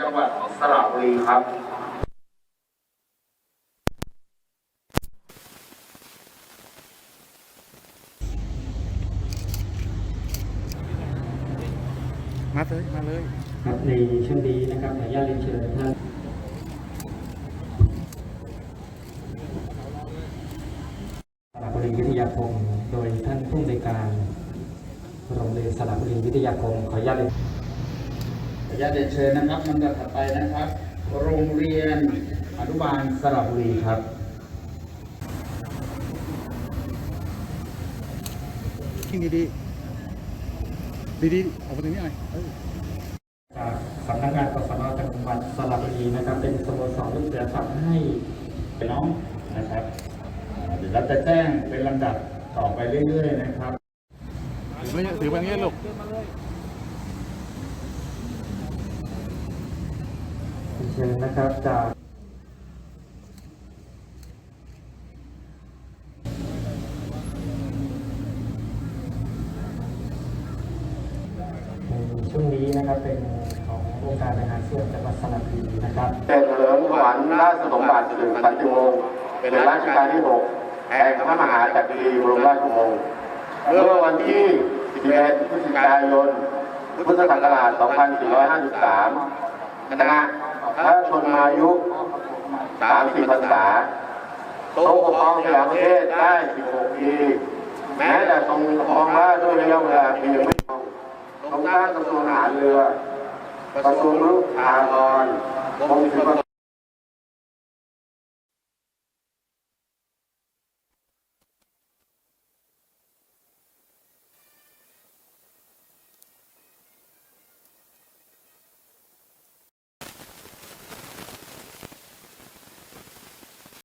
จังหวัดสระบุรีครับมาเลยมาเลยครับในช่วงนี้นะครับขออนุญาตเรียนเชิญท่านสระบุรีวิทยาคม โดยท่านผู้อำนวยการโรงเรียนสระบุรีวิทยาคมขออนุญาตเรียนขออนุ ญาตเรียนเชิญนะครับลำดับถัดไปนะครับ โรงเรียนอนุบาลสระบุรีครับทิ้งดีดีดีๆออกมาตรงนี้หน่อยเออจากสำนักงานกศนจังหวัดสระบุรีนะครับ เป็นสโมสรลูกเสือทำให้เป็นน้องนะครับอ่าเดี๋ยวเราจะแจ้งเป็นลำดับต่อไปเรื่อยๆนะครับถือไปถือไปอย่างนี้ลูก เชิญนะครับจากในช่วงนี้นะครับเป็นขององค์การบริหารส่วนจังหวัดสระบุรีนะครับเป็นเฉลิมขวัญราชสมบัติสิริสันติวงศ์เป็นรัชกาลที่6แห่งพระมหากษัตริย์บรมราชวงศ์เมื่อวันที่ 11 พฤศจิกายน พุทธศักราช 2453 คณะ พระชนมายุสามสิบพรรษาทรงปกครองสยามประเทศได้สิบหกปีแม้แต่ทรงครองราชด้วยระยะเวลาเพียงไม่นานทรงสร้างกระทรวงทหารเรือกระทรวงลูกทหารกรมศิลปาก